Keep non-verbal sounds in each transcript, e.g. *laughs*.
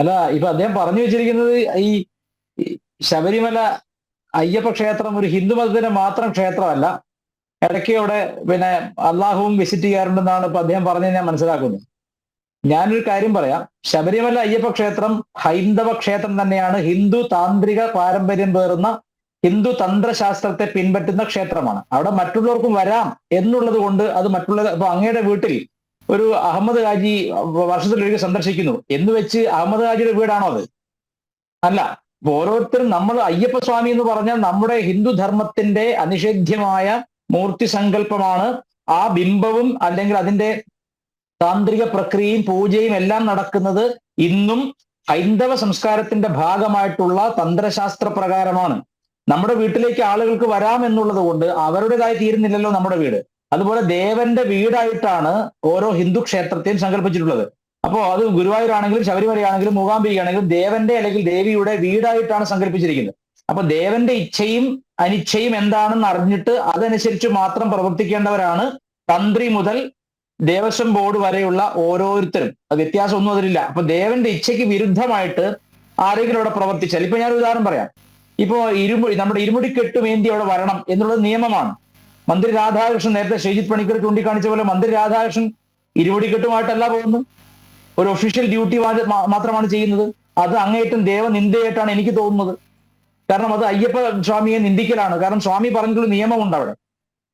അല്ല ഇപ്പൊ അദ്ദേഹം പറഞ്ഞു വെച്ചിരിക്കുന്നത് ഈ ശബരിമല അയ്യപ്പ ക്ഷേത്രം ഒരു ഹിന്ദു മതത്തിന്റെ മാത്രം ക്ഷേത്രമല്ല ഇടയ്ക്ക് അവിടെ പിന്നെ അള്ളാഹുവും വിസിറ്റ് ചെയ്യാറുണ്ടെന്നാണ് ഇപ്പൊ അദ്ദേഹം പറഞ്ഞത് ഞാൻ മനസ്സിലാക്കുന്നത് ഞാനൊരു കാര്യം പറയാം ശബരിമല അയ്യപ്പ ക്ഷേത്രം ഹൈന്ദവ ക്ഷേത്രം തന്നെയാണ് ഹിന്ദു താന്ത്രിക പാരമ്പര്യം പേറുന്ന ഹിന്ദു തന്ത്രശാസ്ത്രത്തെ പിൻപറ്റുന്ന ക്ഷേത്രമാണ്. അവിടെ മറ്റുള്ളവർക്കും വരാം എന്നുള്ളത് കൊണ്ട് അത് മറ്റുള്ള ഇപ്പൊ അങ്ങയുടെ വീട്ടിൽ ഒരു അഹമ്മദ് ഹാജി വർഷത്തിലൊരിക്കൽ സന്ദർശിക്കുന്നു. എന്ന് വെച്ച് അഹമ്മദ് ഹാജിയുടെ വീടാണോ അത്? അല്ല. ഓരോരുത്തരും നമ്മൾ അയ്യപ്പ സ്വാമി എന്ന് പറഞ്ഞാൽ നമ്മുടെ ഹിന്ദു ധർമ്മത്തിന്റെ അനിഷേധ്യമായ മൂർത്തി സങ്കല്പമാണ്. ആ ബിംബവും അല്ലെങ്കിൽ അതിന്റെ താന്ത്രിക പ്രക്രിയയും പൂജയും എല്ലാം നടക്കുന്നത് ഇന്നും ഹൈന്ദവ സംസ്കാരത്തിന്റെ ഭാഗമായിട്ടുള്ള തന്ത്രശാസ്ത്ര പ്രകാരമാണ്. നമ്മുടെ വീട്ടിലേക്ക് ആളുകൾക്ക് വരാം എന്നുള്ളത് കൊണ്ട് അവരുടേതായി തീരുന്നില്ലല്ലോ നമ്മുടെ വീട്. അതുപോലെ ദേവന്റെ വീടായിട്ടാണ് ഓരോ ഹിന്ദു ക്ഷേത്രത്തെയും സങ്കല്പിച്ചിട്ടുള്ളത് അപ്പോൾ അത് ഗുരുവായൂരാണെങ്കിലും ശബരിമലയാണെങ്കിലും മൂകാംബികയാണെങ്കിലും ദേവന്റെ അല്ലെങ്കിൽ ദേവിയുടെ വീടായിട്ടാണ് സങ്കല്പിച്ചിരിക്കുന്നത് അപ്പൊ ദേവന്റെ ഇച്ഛയും അനിച്ഛയും എന്താണെന്ന് അറിഞ്ഞിട്ട് അതനുസരിച്ച് മാത്രം പ്രവർത്തിക്കേണ്ടവരാണ് തന്ത്രി മുതൽ ദേവസ്വം ബോർഡ് വരെയുള്ള ഓരോരുത്തരും. അത് വ്യത്യാസമൊന്നും അതിലില്ല. അപ്പൊ ദേവന്റെ ഇച്ഛയ്ക്ക് വിരുദ്ധമായിട്ട് ആരെങ്കിലും അവിടെ പ്രവർത്തിച്ചാൽ ഇപ്പൊ ഞാൻ ഉദാഹരണം പറയാം. ഇപ്പോ ഇരുമുടി നമ്മുടെ ഇരുമുടിക്കെട്ടുമേന്തി അവിടെ വരണം എന്നുള്ളത് നിയമമാണ്. മന്ത്രി രാധാകൃഷ്ണൻ നേരത്തെ ശ്രീജിത് പണിക്കർ ചൂണ്ടിക്കാണിച്ച പോലെ മന്ത്രി രാധാകൃഷ്ണൻ ഇരുപടിക്കെട്ടുമായിട്ടല്ല പോകുന്നു. ഒരു ഒഫീഷ്യൽ ഡ്യൂട്ടി മാത്രമാണ് ചെയ്യുന്നത്. അത് അങ്ങേയറ്റം ദേവനിന്ദയായിട്ടാണ് എനിക്ക് തോന്നുന്നത്. കാരണം അത് അയ്യപ്പ സ്വാമിയെ നിന്ദിക്കലാണ്. കാരണം സ്വാമി പറഞ്ഞിട്ടുള്ള നിയമമുണ്ട് അവിടെ.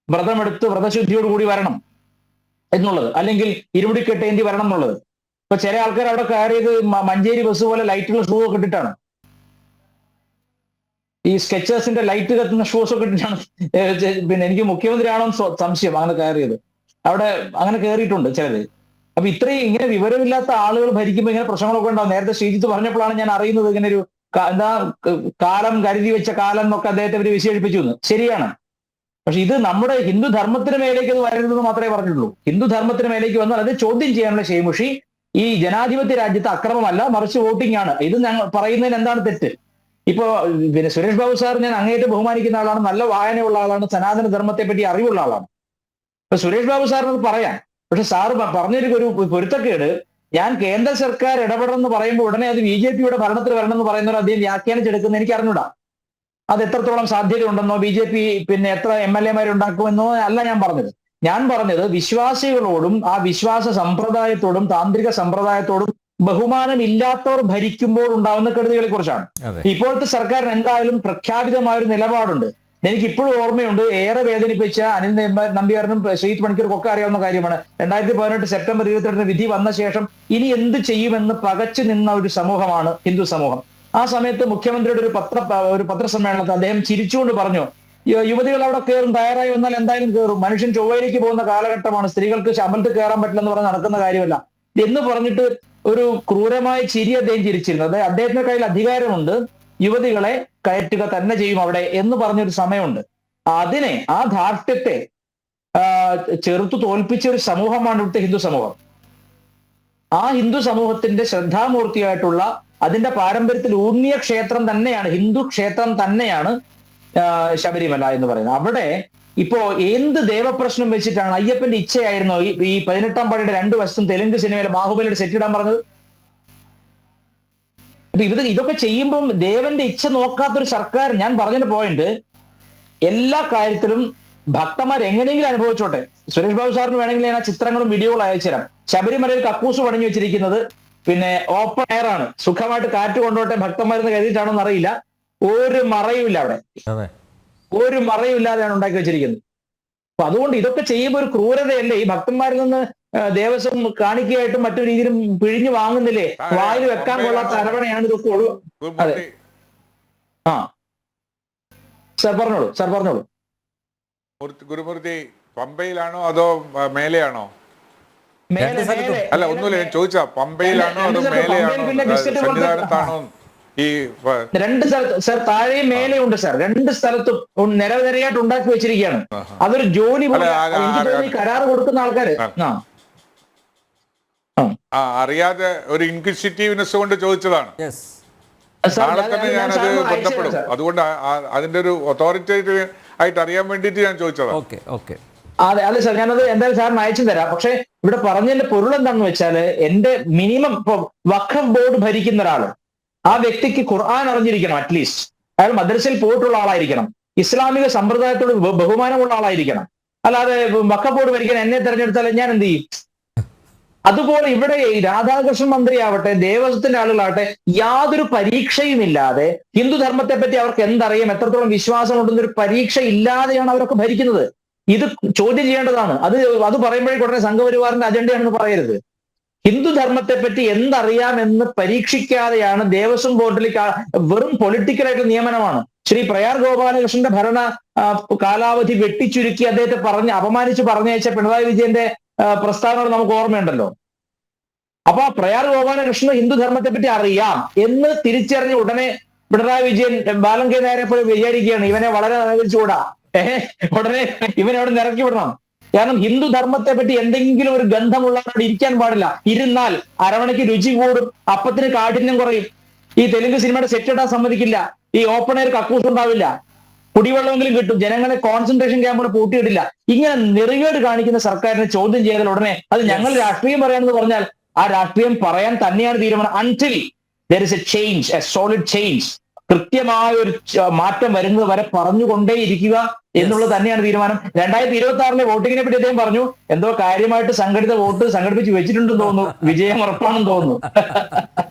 വ്രതമെടുത്ത് വ്രതശുദ്ധിയോടുകൂടി വരണം എന്നുള്ളത്. അല്ലെങ്കിൽ ഇരുപടിക്കെട്ടേന്തി വരണം എന്നുള്ളത്. ഇപ്പൊ ചില ആൾക്കാർ അവിടെ കയറിയത് മഞ്ചേരി ബസ് പോലെ ലൈറ്റുള്ള ഷൂ ഒക്കെ ഇട്ടിട്ടാണ്. ഈ സ്കെച്ചേഴ്സിന്റെ ലൈറ്റ് കത്തുന്ന ഷൂസ് ഒക്കെ ഇട്ടിട്ടാണ് പിന്നെ എനിക്ക് മുഖ്യമന്ത്രി ആണോ എന്ന് സ്വ- സംശയം അങ്ങനെ കയറിയത്. അവിടെ അങ്ങനെ കയറിയിട്ടുണ്ട് ചിലത് അപ്പൊ ഇത്രയും ഇങ്ങനെ വിവരമില്ലാത്ത ആളുകൾ ഭരിക്കുമ്പോൾ ഇങ്ങനെ പ്രശ്നങ്ങളൊക്കെ ഉണ്ടാവും. നേരത്തെ ശ്രീജിത്ത് പറഞ്ഞപ്പോഴാണ് ഞാൻ അറിയുന്നത് ഇങ്ങനെ ഒരു എന്താ കാലം കരുതി വെച്ച കാലം എന്നൊക്കെ അദ്ദേഹത്തെ അവർ വിശേഷിപ്പിച്ചു എന്ന്. ശരിയാണ്. പക്ഷെ ഇത് നമ്മുടെ ഹിന്ദു ധർമ്മത്തിന് മേലേക്ക് അത് വരരുതെന്ന് മാത്രമേ പറഞ്ഞിട്ടുള്ളൂ ഹിന്ദു ധർമ്മത്തിന് മേലേക്ക് വന്നാൽ അത് ചോദ്യം ചെയ്യാനുള്ള ശേമുഷി ഈ ജനാധിപത്യ രാജ്യത്തെ അക്രമമല്ല മറിച്ച് വോട്ടിംഗ് ആണ്. ഇത് ഞങ്ങൾ പറയുന്നതിന് എന്താണ് തെറ്റ്? ഇപ്പോ പിന്നെ സുരേഷ് ബാബു സാർ ഞാൻ അങ്ങേറ്റം ബഹുമാനിക്കുന്ന ആളാണ് നല്ല വായനയുള്ള ആളാണ് സനാതന ധർമ്മത്തെ പറ്റി അറിവുള്ള ആളാണ്. ഇപ്പൊ സുരേഷ് ബാബു സാറിന് പറയാം. പക്ഷെ സാറ് പറഞ്ഞൊരു ഒരു പൊരുത്തക്കേട്. ഞാൻ കേന്ദ്ര സർക്കാർ ഇടപെടണമെന്ന് പറയുമ്പോൾ ഉടനെ അത് ബി ജെ പിയുടെ ഭരണത്തിൽ വരണം എന്ന് പറയുന്നവർ അദ്ദേഹം വ്യാഖ്യാനിച്ചെടുക്കുന്ന എനിക്ക് അറിഞ്ഞൂടാ. അത് എത്രത്തോളം സാധ്യതയുണ്ടെന്നോ ബി ജെ പി പിന്നെ എത്ര എം എൽ എമാരെ ഉണ്ടാക്കുമെന്നോ അല്ല ഞാൻ പറഞ്ഞത്. ഞാൻ പറഞ്ഞത് വിശ്വാസികളോടും ആ വിശ്വാസ സമ്പ്രദായത്തോടും താന്ത്രിക സമ്പ്രദായത്തോടും ബഹുമാനമില്ലാത്തവർ ഭരിക്കുമ്പോൾ ഉണ്ടാവുന്ന കെടുതികളെ കുറിച്ചാണ് ഇപ്പോഴത്തെ സർക്കാരിന് എന്തായാലും പ്രഖ്യാപിതമായ ഒരു നിലപാടുണ്ട്. എനിക്ക് ഇപ്പോഴും ഓർമ്മയുണ്ട് ഏറെ വേദനിപ്പിച്ച അനിൽ നമ്പ്യാറിനും ശ്രീജിത് പണിക്കർക്കും ഒക്കെ അറിയാവുന്ന കാര്യമാണ്. രണ്ടായിരത്തി പതിനെട്ട് സെപ്റ്റംബർ ഇരുപത്തിരണ്ടിന് വിധി വന്ന ശേഷം ഇനി എന്ത് ചെയ്യുമെന്ന് പകച്ചു നിന്ന ഒരു സമൂഹമാണ് ഹിന്ദു സമൂഹം. ആ സമയത്ത് മുഖ്യമന്ത്രിയുടെ ഒരു പത്ര ഒരു പത്രസമ്മേളനത്തിൽ അദ്ദേഹം ചിരിച്ചുകൊണ്ട് പറഞ്ഞു യുവതികൾ അവിടെ കയറും തയ്യാറായി വന്നാൽ എന്തായാലും കയറും മനുഷ്യൻ ചൊവ്വയിലേക്ക് പോകുന്ന കാലഘട്ടമാണ്. സ്ത്രീകൾക്ക് ശമ്പളത്തിൽ കയറാൻ പറ്റില്ലെന്ന് പറഞ്ഞ് നടക്കുന്ന കാര്യമല്ല. എന്ന് പറഞ്ഞിട്ട് ഒരു ക്രൂരമായ ചിരി അദ്ദേഹം ചിരിച്ചിരുന്നത് അദ്ദേഹത്തിന്റെ കയ്യിൽ അധികാരമുണ്ട്. യുവതികളെ കയറ്റുക തന്നെ ചെയ്യും അവിടെ എന്ന് പറഞ്ഞൊരു സമയമുണ്ട്. അതിനെ ആ ധാർഷ്ട്യത്തെ ചെറുത്തു തോൽപ്പിച്ച ഒരു സമൂഹമാണ് ഇവിടുത്തെ ഹിന്ദു സമൂഹം. ആ ഹിന്ദു സമൂഹത്തിന്റെ ശ്രദ്ധാമൂർത്തിയായിട്ടുള്ള അതിന്റെ പാരമ്പര്യത്തിൽ ഊന്നിയ ക്ഷേത്രം തന്നെയാണ് ഹിന്ദു ക്ഷേത്രം തന്നെയാണ് ശബരിമല എന്ന് പറയുന്നത്. അവിടെ ഇപ്പോ എന്ത് ദേവപ്രശ്നം വെച്ചിട്ടാണ് അയ്യപ്പന്റെ ഇച്ഛയായിരുന്നോ ഈ പതിനെട്ടാം പടിയുടെ രണ്ടു വശത്തും തെലുങ്ക് സിനിമയിലെ ബാഹുബലിയുടെ സെറ്റ് ഇടാൻ പറഞ്ഞത്? അപ്പൊ ഇത് ഇതൊക്കെ ചെയ്യുമ്പം ദേവന്റെ ഇച്ഛ നോക്കാത്തൊരു സർക്കാർ ഞാൻ പറഞ്ഞതിന്റെ പോയിന്റ് എല്ലാ കാര്യത്തിലും ഭക്തന്മാർ എങ്ങനെയെങ്കിലും അനുഭവിച്ചോട്ടെ. സുരേഷ് ബാബു സാറിന് വേണമെങ്കിൽ ഞാൻ ആ ചിത്രങ്ങളും വീഡിയോകളും അയച്ചുതരാം ശബരിമലയിൽ കക്കൂസ് പണിഞ്ഞു വെച്ചിരിക്കുന്നത് പിന്നെ ഓപ്പൺ എയർ ആണ്. സുഖമായിട്ട് കാറ്റ് കൊണ്ടോട്ടെ ഭക്തന്മാരെന്ന് കരുതിയിട്ടാണോ എന്നറിയില്ല ഒരു മറയുമില്ല അവിടെ. ഒരു മറയുമില്ലാതെയാണ് ഉണ്ടാക്കി വെച്ചിരിക്കുന്നത്. അപ്പൊ അതുകൊണ്ട് ഇതൊക്കെ ചെയ്യുമ്പോൾ ഒരു ക്രൂരതയല്ലേ? ഈ ഭക്തന്മാരിൽ നിന്ന് ദേവസ്വം കാണിക്കുകയായിട്ടും മറ്റു രീതിയിലും പിഴിഞ്ഞു വാങ്ങുന്നില്ലേ? വായിൽ വെക്കാൻ കൊള്ളാത്ത അരവണയാണ് ഇതൊക്കെ ഒഴിവ് അതെ. ആ. സാർ പറഞ്ഞോളൂ. സാർ പറഞ്ഞോളൂ. മൂർത്തി- ഗുരുമൂർത്തി പമ്പയിലാണോ അതോ മേലെയാണോ? അല്ല ഒന്നുമില്ല ഞാൻ ചോദിച്ചാ പമ്പയിലാണോ അതോ. മേലെയാണോ? സന്നിധാനത്താണോ ഈ രണ്ട് സ്ഥലത്ത് സാർ താഴെയും മേലെയും ഉണ്ട് സാർ. രണ്ട് സ്ഥലത്തും നിരനിരയായിട്ട് ഉണ്ടാക്കി വെച്ചിരിക്കുകയാണ്. അതൊരു ജോലി കരാർ കൊടുക്കുന്ന ആൾക്കാര്. ആ. അറിയാതെ ഒരു ഇൻക്വിസിറ്റീവ്നെസ് കൊണ്ട് ചോദിച്ചതാണ്. യെസ് സാർ, നാളെ ഞാൻ- തന്നെ ഞാനത് ബന്ധപ്പെടും. അതുകൊണ്ട് അതിന്റെ ഒരു അതോറിറ്റേറ്റീവ് ആയിട്ട് അറിയാൻ വേണ്ടിയിട്ട് ഞാൻ ചോദിച്ചതാണ്. ഓക്കെ ഓക്കെ അതെ അതെ സാർ. ഞാനത് എന്തായാലും സാറിന് അയച്ചു തരാം. പക്ഷെ ഇവിടെ പറഞ്ഞതിന്റെ പൊരുൾ എന്താണെന്ന് വെച്ചാൽ എന്റെ മിനിമം ഇപ്പൊ വഖഫ് ബോർഡ് ഭരിക്കുന്ന ഒരാൾ. ആ വ്യക്തിക്ക് ഖുർആൻ അറിഞ്ഞിരിക്കണം അറ്റ്ലീസ്റ്റ് അയാൾ മദ്രസയിൽ പോയിട്ടുള്ള ആളായിരിക്കണം. ഇസ്ലാമിക സമ്പ്രദായത്തോട് ബഹുമാനമുള്ള ആളായിരിക്കണം. അല്ലാതെ മക്കപ്പോട് ഭരിക്കാൻ എന്നെ തെരഞ്ഞെടുത്താൽ ഞാൻ എന്ത് ചെയ്യും? അതുപോലെ ഇവിടെ രാധാകൃഷ്ണൻ മന്ത്രിയാവട്ടെ ദേവസ്വത്തിന്റെ ആളുകളാവട്ടെ യാതൊരു പരീക്ഷയുമില്ലാതെ ഹിന്ദു ധർമ്മത്തെ പറ്റി അവർക്ക് എന്തറിയാം? എത്രത്തോളം വിശ്വാസം ഉണ്ടെന്നൊരു പരീക്ഷ ഇല്ലാതെയാണ് അവരൊക്കെ ഭരിക്കുന്നത്. ഇത് ചോദ്യം ചെയ്യേണ്ടതാണ്. അത് അത് പറയുമ്പോഴേക്കും ഉടനെ സംഘപരിവാറിന്റെ അജണ്ടയാണെന്ന് പറയരുത്. ഹിന്ദു ധർമ്മത്തെ പറ്റി എന്തറിയാമെന്ന് പരീക്ഷിക്കാതെയാണ് ദേവസ്വം ബോർഡിൽ വെറും പൊളിറ്റിക്കലായിട്ട് നിയമനമാണ്. ശ്രീ പ്രയാർ ഗോപാലകൃഷ്ണന്റെ ഭരണ കാലാവധി വെട്ടിച്ചുരുക്കി അദ്ദേഹത്തെ പറഞ്ഞ് അപമാനിച്ച് പറഞ്ഞയച്ച പിണറായി വിജയന്റെ പ്രസ്താവനകൾ നമുക്ക് ഓർമ്മയുണ്ടല്ലോ. അപ്പൊ പ്രയാർ ഗോപാലകൃഷ്ണൻ ഹിന്ദു ധർമ്മത്തെ പറ്റി അറിയാം എന്ന് തിരിച്ചറിഞ്ഞ ഉടനെ പിണറായി വിജയൻ ബാലങ്കേ നേരെ പോലെ വിചാരിക്കുകയാണ്. ഇവനെ വളരെ അനുകരിച്ചുകൂടാ. ഏഹ് ഉടനെ ഇവനെ അവിടെ നിറക്കി വിടണം. കാരണം ഹിന്ദു ധർമ്മത്തെ പറ്റി എന്തെങ്കിലും ഒരു ഗന്ധമുള്ളവരോട് ഇരിക്കാൻ പാടില്ല. ഇരുന്നാൽ അരവണയ്ക്ക് രുചി കൂടും അപ്പത്തിന് കാഠിന്യം കുറയും. ഈ തെലുങ്ക് സിനിമയുടെ സെറ്റ് ഇടാൻ സമ്മതിക്കില്ല. ഈ ഓപ്പൺ എയർ കക്കൂസ് ഉണ്ടാവില്ല. കുടിവെള്ളമെങ്കിലും കിട്ടും. ജനങ്ങളെ കോൺസെൻട്രേഷൻ ക്യാമ്പുകൾ പൂട്ടിയിട്ടില്ല ഇങ്ങനെ നിറയേട് കാണിക്കുന്ന സർക്കാരിനെ ചോദ്യം ചെയ്താൽ ഉടനെ അത് ഞങ്ങൾ രാഷ്ട്രീയം പറയാമെന്ന് പറഞ്ഞാൽ ആ രാഷ്ട്രീയം പറയാൻ തന്നെയാണ് തീരുമാനം. Until there is a change a solid change കൃത്യമായ ഒരു മാറ്റം വരുന്നത് വരെ പറഞ്ഞുകൊണ്ടേയിരിക്കുക. എന്നുള്ളത് തന്നെയാണ് തീരുമാനം. രണ്ടായിരത്തി ഇരുപത്തി ആറിലെ വോട്ടിങ്ങിനെ പറ്റി അദ്ദേഹം പറഞ്ഞു എന്തോ കാര്യമായിട്ട് സംഘടിത വോട്ട് സംഘടിപ്പിച്ച് വെച്ചിട്ടുണ്ടെന്ന് തോന്നുന്നു. *laughs* വിജയം ഉറപ്പാണെന്ന് തോന്നുന്നു. *laughs*